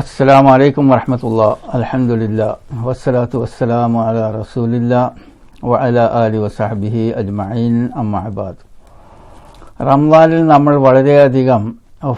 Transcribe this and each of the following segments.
അസ്സലാമു വലൈക്കും വറഹമത്തുള്ള. അലഹമുല്ല വസ്സലാത്തു വസ്സലാമു അല റസൂലില്ല വ അല വസഹബിഹി അജ്മഈൻ അമ്മാബാദ് റംസാനിൽ നമ്മൾ വളരെയധികം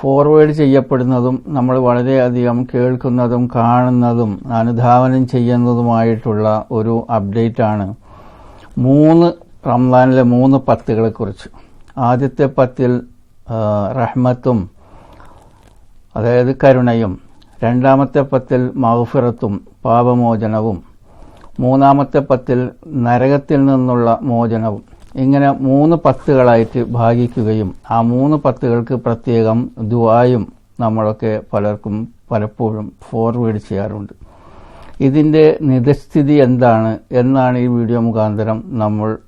ഫോർവേഡ് ചെയ്യപ്പെടുന്നതും നമ്മൾ വളരെയധികം കേൾക്കുന്നതും കാണുന്നതും അനുധാവനം ചെയ്യുന്നതുമായിട്ടുള്ള ഒരു അപ്ഡേറ്റാണ് മൂന്ന് റംസാനിലെ മൂന്ന് പത്തുകളെക്കുറിച്ച്. ആദ്യത്തെ പത്തിൽ റഹ്മത്തും അതായത് കരുണയും രണ്ടാമത്തെ പത്തിൽ മൗഫിറത്തും പാപമോചനവും. മൂന്നാമത്തെ പത്തിൽ നരകത്തിൽ നിന്നുള്ള മോചനവും. ഇങ്ങനെ മൂന്ന് പത്തുകളായിട്ട് ഭാഗിക്കുകയും ആ മൂന്ന് പത്തുകൾക്ക് പ്രത്യേകം ദുവായും നമ്മളൊക്കെ പലർക്കും പലപ്പോഴും ഫോർവേഡ് ചെയ്യാറുണ്ട്. ഇതിന്റെ നിജസ്ഥിതി എന്താണ് എന്നാണ് ഈ വീഡിയോ മുഖാന്തരം നമ്മൾ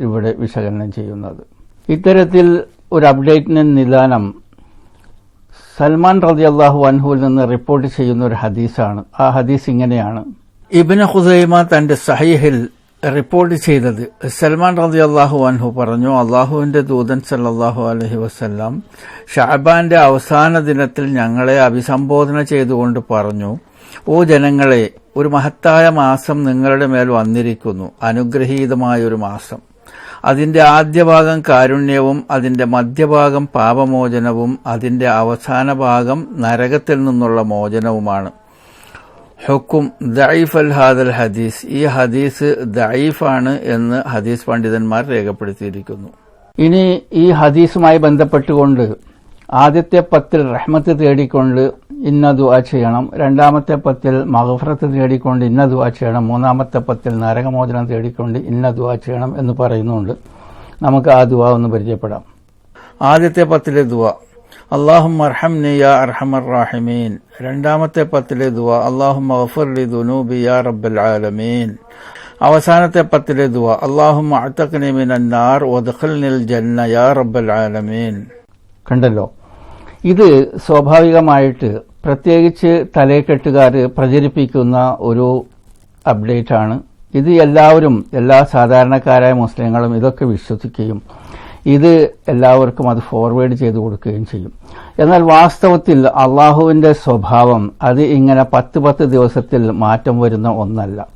ഇവിടെ വിശകലനം ചെയ്യുന്നത്. ഇത്തരത്തിൽ ഒരു അപ്ഡേറ്റിന് നിദാനം സൽമാൻ റതി അള്ളാഹു അൻഹുവിൽ നിന്ന് റിപ്പോർട്ട് ചെയ്യുന്ന ഒരു ഹദീസാണ്. ആ ഹദീസ് ഇങ്ങനെയാണ്. ഇബിന് ഹുസൈമ തന്റെ സഹീഹിൽ റിപ്പോർട്ട് ചെയ്തത് സൽമാൻ റതി അള്ളാഹു അൻഹു പറഞ്ഞു അള്ളാഹുവിന്റെ ദൂതൻ സല്ലാഹു അലഹി വസ്ല്ലാം ഷാബാന്റെ അവസാന ദിനത്തിൽ ഞങ്ങളെ അഭിസംബോധന ചെയ്തുകൊണ്ട് പറഞ്ഞു ഓ ജനങ്ങളെ ഒരു മഹത്തായ മാസം നിങ്ങളുടെ മേൽ വന്നിരിക്കുന്നു അനുഗ്രഹീതമായ ഒരു മാസം. അതിന്റെ ആദ്യഭാഗം കാരുണ്യവും അതിന്റെ മധ്യഭാഗം പാപമോചനവും അതിന്റെ അവസാന ഭാഗം നരകത്തിൽ നിന്നുള്ള മോചനവുമാണ്. ഹുക്കും ദൈഫ് അൽ ഹാദൽ ഹദീസ്. ഈ ഹദീസ് ദൈഫാണ് എന്ന് ഹദീസ് പണ്ഡിതന്മാർ രേഖപ്പെടുത്തിയിരിക്കുന്നു. ഇനി ഈ ഹദീസുമായി ബന്ധപ്പെട്ടുകൊണ്ട് ആദ്യത്തെ പത്തിൽ റഹ്മത്ത് തേടിക്കൊണ്ട് ഇന്ന ദുആ ചെയ്യണം. രണ്ടാമത്തെ പത്തിൽ മഹഫ്രത്ത് തേടിക്കൊണ്ട് ഇന്ന ദുആ ചെയ്യണം. മൂന്നാമത്തെ പത്തിൽ നരകമോചനം തേടിക്കൊണ്ട് ഇന്ന ദുആ ചെയ്യണം എന്ന് പറയുന്നുണ്ട്. നമുക്ക് ആ ദുആ ഒന്ന് പരിചയപ്പെടാം. ആദ്യത്തെ പത്തിലെ ദുആ. അള്ളാഹും അർഹംനി യാ അർഹമർ റാഹിമീൻ. രണ്ടാമത്തെ പത്തിലെ ദുആ. അള്ളാഹും അഗ്ഫിർലി ദുനൂബി യാ റബ്ബൽ ആലമീൻ. അവസാനത്തെ പത്തിലെ ദുആ. അള്ളാഹും അഅ്തഖ്നി മിനൻ നാർ ജന്ന യാ റബ്ബൽ ആലമീൻ. കണ്ടല്ലോ? ഇത് സ്വാഭാവികമായിട്ട് പ്രത്യേകിച്ച് തലയെക്കെട്ടുകാർ പ്രചരിപ്പിക്കുന്ന ഒരു അപ്ഡേറ്റ് ആണ് ഇത് എല്ലാവരും എല്ലാ സാധാരണക്കാരായ മുസ്ലിങ്ങളും ഇതൊക്കെ വിശ്വസിക്കുകയും ഇത് എല്ലാവർക്കും അത് ഫോർവേഡ് ചെയ്തു കൊടുക്കുകയും ചെയ്യും. എന്നാൽ വാസ്തവത്തിൽ അള്ളാഹുവിന്റെ സ്വഭാവം അത് ഇങ്ങനെ പത്ത് പത്ത് ദിവസത്തിൽ മാറ്റം വരുന്ന ഒന്നല്ല.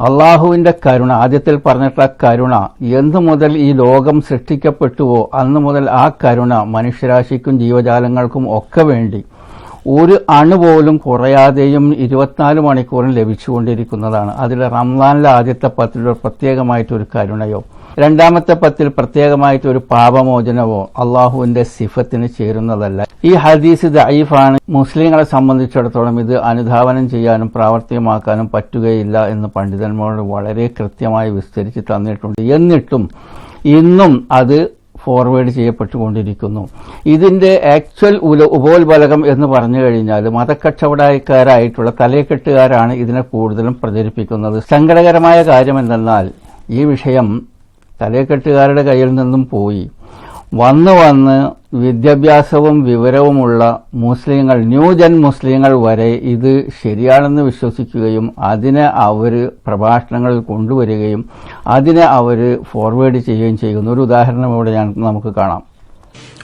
അള്ളാഹുവിന്റെ കരുണ ആദ്യത്തിൽ പറഞ്ഞിട്ടുള്ള കരുണ എന്നു മുതൽ ഈ ലോകം സൃഷ്ടിക്കപ്പെട്ടുവോ അന്നു മുതൽ ആ കരുണ മനുഷ്യരാശിക്കും ജീവജാലങ്ങൾക്കും ഒക്കെ വേണ്ടി ഒരു അണു പോലും കുറയാതെയും ഇരുപത്തിനാല് മണിക്കൂറും ലഭിച്ചുകൊണ്ടിരിക്കുന്നതാണ്. അതിൽ റംസാനിലെ ആദ്യത്തെ പത്തിൽ പ്രത്യേകമായിട്ടൊരു കരുണയോ? രണ്ടാമത്തെ പത്തിൽ പ്രത്യേകമായിട്ട് ഒരു പാപമോചനമോ അള്ളാഹുവിന്റെ സിഫത്തിന് ചേരുന്നതല്ല. ഈ ഹദീസ് ദൈഫാണ്. മുസ്ലിങ്ങളെ സംബന്ധിച്ചിടത്തോളം ഇത് അനുധാവനം ചെയ്യാനും പ്രാവർത്തികമാക്കാനും പറ്റുകയില്ല എന്ന് പണ്ഡിതന്മാരോട് വളരെ കൃത്യമായി വിസ്തരിച്ച് തന്നിട്ടുണ്ട്. എന്നിട്ടും ഇന്നും അത് ഫോർവേഡ് ചെയ്യപ്പെട്ടുകൊണ്ടിരിക്കുന്നു. ഇതിന്റെ ആക്ച്വൽ ഉല ഉപോത്ബലകം എന്ന് പറഞ്ഞു കഴിഞ്ഞാൽ മതക്കച്ചവടക്കാരായിട്ടുള്ള തലയെക്കെട്ടുകാരാണ് ഇതിനെ കൂടുതലും പ്രചരിപ്പിക്കുന്നത്. സങ്കടകരമായ കാര്യം എന്തെന്നാൽ ഈ വിഷയം തലയെക്കെട്ടുകാരുടെ കയ്യിൽ നിന്നും പോയി. വന്ന് വന്ന് വിദ്യാഭ്യാസവും വിവരവുമുള്ള മുസ്ലിങ്ങൾ ന്യൂജൻ മുസ്ലിങ്ങൾ വരെ ഇത് ശരിയാണെന്ന് വിശ്വസിക്കുകയും അതിനെ അവർ പ്രഭാഷണങ്ങളിൽ കൊണ്ടുവരികയും അതിനെ അവർ ഫോർവേഡ് ചെയ്യുകയും ചെയ്യുന്നു. ഒരു ഉദാഹരണം ഇവിടെ ഞാൻ നമുക്ക് കാണാം.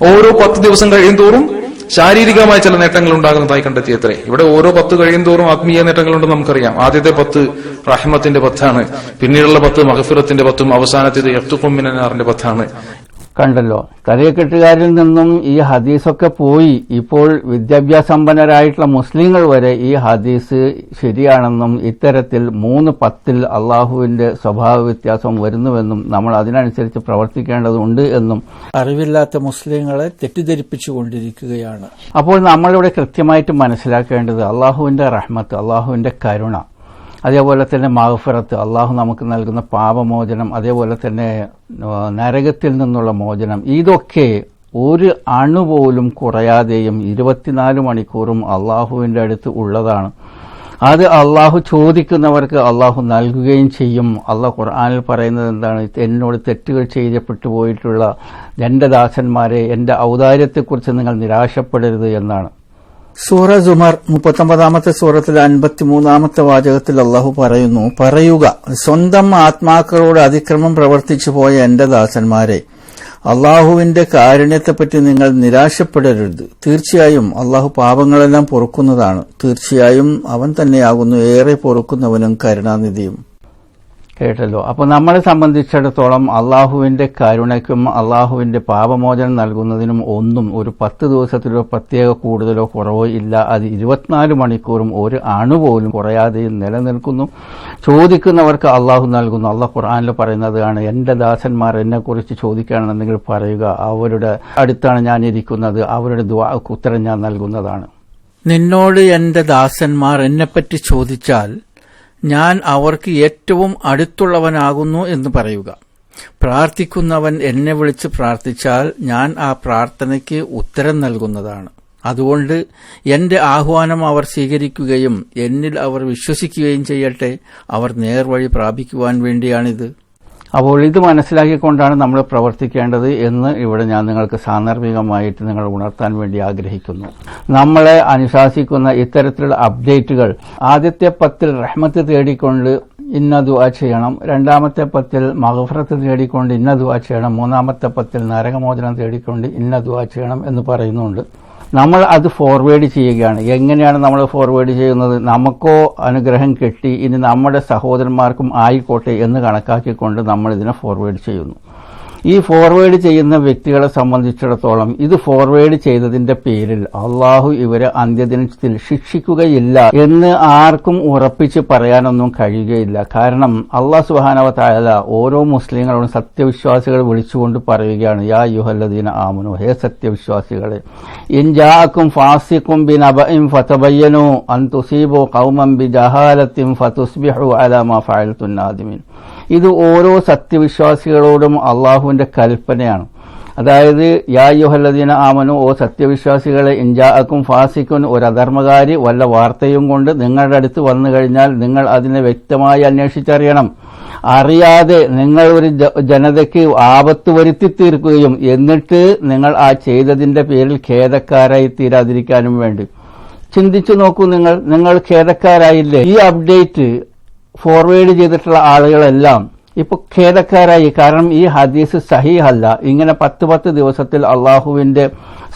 ഓരോ പത്ത് ദിവസം കഴിയും തോറും ശാരീരികമായ ചില നേട്ടങ്ങൾ ഉണ്ടാകുന്നതായി കണ്ടെത്തിയത്രേ ഇവിടെ ഓരോ പത്ത് കഴിയും തോറും ആത്മീയ നേട്ടങ്ങളുണ്ടെന്ന് നമുക്കറിയാം. ആദ്യത്തെ പത്ത് റഹ്മത്തിന്റെ പത്താണ്. പിന്നീടുള്ള പത്ത് മഹഫിറത്തിന്റെ പത്തും അവസാനത്തേത് എഫ്തുഖുമിനാറിന്റെ പത്താണ്. കണ്ടല്ലോ. തലയക്കെട്ടുകാരിൽ നിന്നും ഈ ഹദീസൊക്കെ പോയി. ഇപ്പോൾ വിദ്യാഭ്യാസമ്പന്നരായിട്ടുള്ള മുസ്ലിങ്ങൾ വരെ ഈ ഹദീസ് ശരിയാണെന്നും ഇത്തരത്തിൽ മൂന്ന് പത്തിൽ അള്ളാഹുവിന്റെ സ്വഭാവ വ്യത്യാസം വരുന്നുവെന്നും നമ്മൾ അതിനനുസരിച്ച് പ്രവർത്തിക്കേണ്ടതുണ്ട് എന്നും അറിവില്ലാത്ത മുസ്ലിങ്ങളെ തെറ്റിദ്ധരിപ്പിച്ചുകൊണ്ടിരിക്കുകയാണ്. അപ്പോൾ നമ്മളിവിടെ കൃത്യമായിട്ട് മനസ്സിലാക്കേണ്ടത് അള്ളാഹുവിന്റെ റഹ്മത്ത് അള്ളാഹുവിന്റെ കരുണ. അതേപോലെ തന്നെ മഹഫറത്ത് അള്ളാഹു നമുക്ക് നൽകുന്ന പാപമോചനം അതേപോലെ തന്നെ നരകത്തിൽ നിന്നുള്ള മോചനം ഇതൊക്കെ ഒരു അണു പോലും കുറയാതെയും ഇരുപത്തിനാല് മണിക്കൂറും അള്ളാഹുവിന്റെ അടുത്ത് ഉള്ളതാണ്. അത് അള്ളാഹു ചോദിക്കുന്നവർക്ക് അള്ളാഹു നൽകുകയും ചെയ്യും. അള്ളാഹ് ഖുർആാനിൽ പറയുന്നത് എന്താണ്? എന്നോട് തെറ്റുകൾ ചെയ്യപ്പെട്ടു പോയിട്ടുള്ള എന്റെ ദാസന്മാരെ എന്റെ ഔദാര്യത്തെക്കുറിച്ച് നിങ്ങൾ നിരാശപ്പെടരുത് എന്നാണ്. സൂറ ജുമർ മുപ്പത്തൊമ്പതാമത്തെ സൂറത്തിൽ അൻപത്തിമൂന്നാമത്തെ വാചകത്തിൽ അള്ളാഹു പറയുന്നു പറയുക സ്വന്തം ആത്മാക്കളോട് അതിക്രമം പ്രവർത്തിച്ചു പോയ എന്റെ ദാസന്മാരെ അള്ളാഹുവിന്റെ കാരുണ്യത്തെപ്പറ്റി നിങ്ങൾ നിരാശപ്പെടരുത്. തീർച്ചയായും അള്ളാഹു പാപങ്ങളെല്ലാം പൊറുക്കുന്നതാണ്. തീർച്ചയായും അവൻ തന്നെയാകുന്നു ഏറെ പൊറുക്കുന്നവനും കരുണാനിധിയും. കേട്ടല്ലോ. അപ്പൊ നമ്മളെ സംബന്ധിച്ചിടത്തോളം അള്ളാഹുവിന്റെ കരുണയ്ക്കും അള്ളാഹുവിന്റെ പാപമോചനം നൽകുന്നതിനും ഒന്നും ഒരു പത്ത് ദിവസത്തിലോ പ്രത്യേക കൂടുതലോ കുറവോ ഇല്ല. അത് ഇരുപത്തിനാല് മണിക്കൂറും ഒരു അണു പോലും കുറയാതെ നിലനിൽക്കുന്നു. ചോദിക്കുന്നവർക്ക് അള്ളാഹു നൽകുന്നു. അള്ളാഹ് ഖുർആാനിൽ പറയുന്നതാണ് എന്റെ ദാസന്മാർ എന്നെക്കുറിച്ച് ചോദിക്കുകയാണെന്നുണ്ടെങ്കിൽ പറയുക അവരുടെ അടുത്താണ് ഞാൻ ഇരിക്കുന്നത്. അവരുടെ ഉത്തരം ഞാൻ നൽകുന്നതാണ്. നിന്നോട് എന്റെ ദാസന്മാർ എന്നെപ്പറ്റി ചോദിച്ചാൽ ഞാൻ അവർക്ക് ഏറ്റവും അടുത്തുള്ളവനാകുന്നു എന്ന് പറയുക. പ്രാർത്ഥിക്കുന്നവൻ എന്നെ വിളിച്ച് പ്രാർത്ഥിച്ചാൽ ഞാൻ ആ പ്രാർത്ഥനയ്ക്ക് ഉത്തരം നൽകുന്നതാണ്. അതുകൊണ്ട് എന്റെ ആഹ്വാനം അവർ സ്വീകരിക്കുകയും എന്നിൽ അവർ വിശ്വസിക്കുകയും ചെയ്യട്ടെ. അവർ നേർവഴി പ്രാപിക്കുവാൻ വേണ്ടിയാണിത്. അപ്പോൾ ഇത് മനസ്സിലാക്കിക്കൊണ്ടാണ് നമ്മൾ പ്രവർത്തിക്കേണ്ടത് എന്ന് ഇവിടെ ഞാൻ നിങ്ങൾക്ക് സാന്ദർഭികമായിട്ട് നിങ്ങൾ ഉണർത്താൻ വേണ്ടി ആഗ്രഹിക്കുന്നു. നമ്മളെ അനുശാസിക്കുന്ന ഇത്തരത്തിലുള്ള അപ്ഡേറ്റുകൾ ആദ്യത്തെ പത്തിൽ റഹ്മത്ത് തേടിക്കൊണ്ട് ഇന്ന ദുആ ചെയ്യണം രണ്ടാമത്തെ പത്തിൽ മഹഫറത്ത് തേടിക്കൊണ്ട് ഇന്ന ദുആ ചെയ്യണം മൂന്നാമത്തെ പത്തിൽ നരകമോചനം തേടിക്കൊണ്ട് ഇന്ന ദുആ ചെയ്യണം എന്ന് പറയുന്നുണ്ട്. നമ്മൾ അത് ഫോർവേഡ് ചെയ്യുകയാണ്. എങ്ങനെയാണ് നമ്മൾ ഫോർവേഡ് ചെയ്യുന്നത്? നമുക്കോ അനുഗ്രഹം കിട്ടി. ഇനി നമ്മുടെ സഹോദരന്മാർക്കും ആയിക്കോട്ടെ എന്ന് കണക്കാക്കിക്കൊണ്ട് നമ്മൾ ഇതിനെ ഫോർവേഡ് ചെയ്യുന്നു. ഈ ഫോർവേഡ് ചെയ്യുന്ന വ്യക്തികളെ സംബന്ധിച്ചിടത്തോളം ഇത് ഫോർവേഡ് ചെയ്തതിന്റെ പേരിൽ അള്ളാഹു ഇവരെ അന്ത്യദിനത്തിൽ ശിക്ഷിക്കുകയില്ല എന്ന് ആർക്കും ഉറപ്പിച്ച് പറയാനൊന്നും കഴിയുകയില്ല. കാരണം അള്ളാഹ് സുഹാനവ തായാല ഓരോ മുസ്ലിങ്ങളോടും സത്യവിശ്വാസികൾ വിളിച്ചുകൊണ്ട് പറയുകയാണ് യാ യുഹല്ലദീന ആമനു ഹേ സത്യവിശ്വാസികളെ ഇൻജാക്കും ഫാസിക്കും ബിൻ അബഇം ഫതബയ്യനു അൻ തുസീബു ഖൗമൻ ബി ജഹാലത്തിൻ ഫതുസ്ബിഹു അലാ മാ ഫഅൽതു നാദിമിൻ. ഇത് ഓരോ സത്യവിശ്വാസികളോടും അള്ളാഹുവിന്റെ കൽപ്പനയാണ്. അതായത് യാ യുഹല്ലദീന ആമനു ഓ സത്യവിശ്വാസികളെ ഇഞ്ചാക്കും ഫാസിക്കും ഒരു അധർമ്മകാരി വല്ല വാർത്തയും കൊണ്ട് നിങ്ങളുടെ അടുത്ത് വന്നു കഴിഞ്ഞാൽ നിങ്ങൾ അതിനെ വ്യക്തമായി അന്വേഷിച്ചറിയണം. അറിയാതെ നിങ്ങൾ ഒരു ജനതയ്ക്ക് ആപത്ത് വരുത്തി തീർക്കുകയും എന്നിട്ട് നിങ്ങൾ ആ ചെയ്തതിന്റെ പേരിൽ ഖേദക്കാരായി തീരാതിരിക്കാനും വേണ്ടി. ചിന്തിച്ചു നോക്കൂ നിങ്ങൾ നിങ്ങൾ ഖേദക്കാരായില്ലേ? ഈ അപ്ഡേറ്റ് ഫോർവേഡ് ചെയ്തിട്ടുള്ള ആളുകളെല്ലാം ഇപ്പൊ ഖേദക്കാരായി. കാരണം ഈ ഹദീസ് സഹീഹല്ല. ഇങ്ങനെ പത്ത് പത്ത് ദിവസത്തിൽ അള്ളാഹുവിന്റെ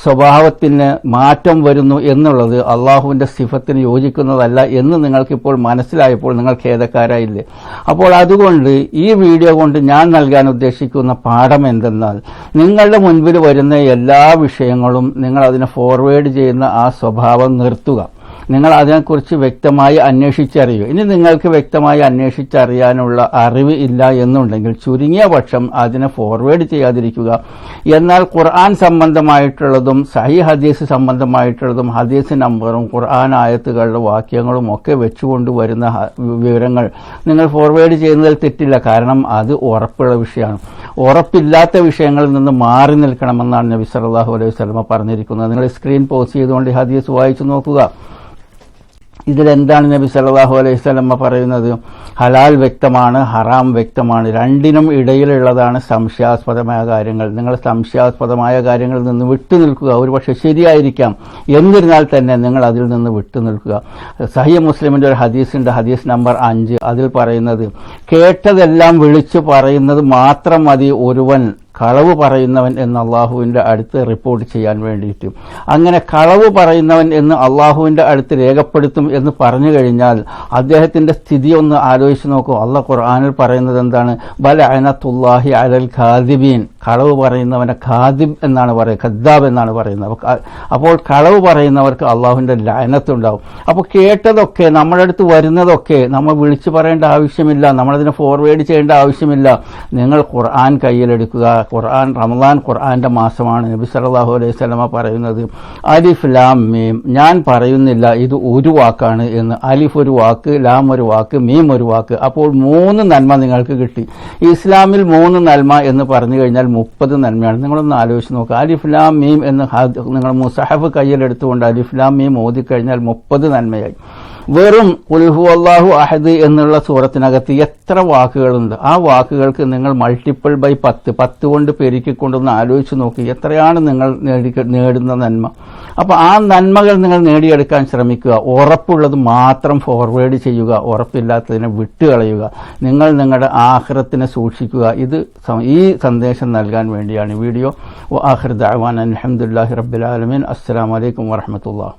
സ്വഭാവത്തിന് മാറ്റം വരുന്നു എന്നുള്ളത് അള്ളാഹുവിന്റെ സിഫത്തിന് യോജിക്കുന്നതല്ല എന്ന് നിങ്ങൾക്കിപ്പോൾ മനസ്സിലായപ്പോൾ നിങ്ങൾ ഖേദക്കാരായില്ലേ. അപ്പോൾ അതുകൊണ്ട് ഈ വീഡിയോ കൊണ്ട് ഞാൻ നൽകാൻ ഉദ്ദേശിക്കുന്ന പാഠം എന്തെന്നാൽ നിങ്ങളുടെ മുൻപിൽ വരുന്ന എല്ലാ വിഷയങ്ങളും നിങ്ങൾ അതിനെ ഫോർവേഡ് ചെയ്യുന്ന ആ സ്വഭാവം നിർത്തുക. നിങ്ങൾ അതിനെക്കുറിച്ച് വ്യക്തമായി അന്വേഷിച്ചറിയൂ. ഇനി നിങ്ങൾക്ക് വ്യക്തമായി അന്വേഷിച്ചറിയാനുള്ള അറിവ് ഇല്ല എന്നുണ്ടെങ്കിൽ ചുരുങ്ങിയ പക്ഷം അതിനെ ഫോർവേഡ് ചെയ്യാതിരിക്കുക. എന്നാൽ ഖുർആൻ സംബന്ധമായിട്ടുള്ളതും സഹി ഹദീസ് സംബന്ധമായിട്ടുള്ളതും ഹദീസ് നമ്പറും ഖുർആൻ ആയത്തുകളുടെ വാക്യങ്ങളും ഒക്കെ വെച്ചുകൊണ്ട് വരുന്ന വിവരങ്ങൾ നിങ്ങൾ ഫോർവേഡ് ചെയ്യുന്നതിൽ തെറ്റില്ല. കാരണം അത് ഉറപ്പുള്ള വിഷയമാണ്. ഉറപ്പില്ലാത്ത വിഷയങ്ങളിൽ നിന്ന് മാറി നിൽക്കണമെന്നാണ് നബി സല്ലല്ലാഹു അലൈഹി വസല്ലമ പറഞ്ഞിരിക്കുന്നത്. നിങ്ങൾ സ്ക്രീൻ പോസ്റ്റ് ചെയ്തുകൊണ്ട് ഹദീസ് വായിച്ചു നോക്കുക. ഇതിലെന്താണ് നബി സല്ലല്ലാഹു അലൈഹി സ്വലമ്മ പറയുന്നത്? ഹലാൽ വ്യക്തമാണ് ഹറാം വ്യക്തമാണ്. രണ്ടിനും ഇടയിലുള്ളതാണ് സംശയാസ്പദമായ കാര്യങ്ങൾ. നിങ്ങൾ സംശയാസ്പദമായ കാര്യങ്ങളിൽ നിന്ന് വിട്ടുനിൽക്കുക ഒരുപക്ഷെ ശരിയായിരിക്കാം. എന്നിരുന്നാൽ തന്നെ നിങ്ങൾ അതിൽ നിന്ന് വിട്ടുനിൽക്കുക സഹിയ മുസ്ലിമിന്റെ ഒരു ഹദീസുണ്ട് ഹദീസ് നമ്പർ അഞ്ച്. അതിൽ പറയുന്നത് കേട്ടതെല്ലാം വിളിച്ചു പറയുന്നത് മാത്രം മതി ഒരുവൻ. കളവ് പറയുന്നവൻ എന്ന് അള്ളാഹുവിന്റെ അടുത്ത് റിപ്പോർട്ട് ചെയ്യാൻ വേണ്ടിയിട്ടും. അങ്ങനെ കളവ് പറയുന്നവൻ എന്ന് അള്ളാഹുവിന്റെ അടുത്ത് രേഖപ്പെടുത്തും എന്ന് പറഞ്ഞു കഴിഞ്ഞാൽ അദ്ദേഹത്തിന്റെ സ്ഥിതി ഒന്ന് ആലോചിച്ച് നോക്കൂ. അള്ളാഹ് ഖുർആാനിൽ പറയുന്നത് എന്താണ്? ബല അനത്തുല്ലാഹി അലൽ ഖാദിബീൻ. കളവ് പറയുന്നവനെ ഖാദിബ് എന്നാണ് പറയുക ഖദ്ദാബ് എന്നാണ് പറയുന്നത്. അപ്പൊ അപ്പോൾ കളവ് പറയുന്നവർക്ക് അള്ളാഹുവിന്റെ ലയനത്തുണ്ടാവും അപ്പോൾ കേട്ടതൊക്കെ നമ്മുടെ അടുത്ത് വരുന്നതൊക്കെ നമ്മൾ വിളിച്ചു പറയേണ്ട ആവശ്യമില്ല നമ്മളതിനെ ഫോർവേഡ് ചെയ്യേണ്ട ആവശ്യമില്ല. നിങ്ങൾ ഖുർആൻ കയ്യിലെടുക്കുക ഖുർആൻ റമദാൻ ഖുർആന്റെ മാസമാണ്. നബി സല്ലല്ലാഹു അലൈഹി സ്വലമ പറയുന്നത് അലിഫ് ലാം മീം ഞാൻ പറയുന്നില്ല ഇത് ഒരു വാക്കാണ് എന്ന്. അലിഫ് ഒരു വാക്ക് ലാം ഒരു വാക്ക് മീം ഒരു വാക്ക്. അപ്പോൾ മൂന്ന് നന്മ നിങ്ങൾക്ക് കിട്ടി. ഇസ്ലാമിൽ മൂന്ന് നന്മ എന്ന് പറഞ്ഞു കഴിഞ്ഞാൽ മുപ്പത് നന്മയാണ്. നിങ്ങളൊന്ന് ആലോചിച്ച് നോക്കുക അലിഫ് ലാം മീം എന്ന് നിങ്ങൾ മുസഹഫ് കയ്യിലെടുത്തുകൊണ്ട് അലിഫ് ലാം മീം ഓതിക്കഴിഞ്ഞാൽ മുപ്പത് നന്മയായി. വെറും ഉൽഹു അള്ളാഹു അഹദ് എന്നുള്ള സൂറത്തിനകത്ത് എത്ര വാക്കുകളുണ്ട്. ആ വാക്കുകൾക്ക് നിങ്ങൾ മൾട്ടിപ്പിൾ ബൈ പത്ത് പത്ത് കൊണ്ട് പെരുക്കിക്കൊണ്ടൊന്ന് ആലോചിച്ച് നോക്കി എത്രയാണ് നിങ്ങൾ നേടി നേടുന്ന നന്മ. അപ്പോൾ ആ നന്മകൾ നിങ്ങൾ നേടിയെടുക്കാൻ ശ്രമിക്കുക. ഉറപ്പുള്ളത് മാത്രം ഫോർവേഡ് ചെയ്യുക. ഉറപ്പില്ലാത്തതിനെ വിട്ടുകളയുക. നിങ്ങൾ നിങ്ങളുടെ ആഹ്റത്തിനെ സൂക്ഷിക്കുക. ഇത് ഈ സന്ദേശം നൽകാൻ വേണ്ടിയാണ് വീഡിയോ. ആഹ്റദ് അഹ്വാൻ അലഹമുല്ലാഹി റബ്ബുലാലമീൻ അസ്സാം വലൈക്കും വറഹമത്തുള്ള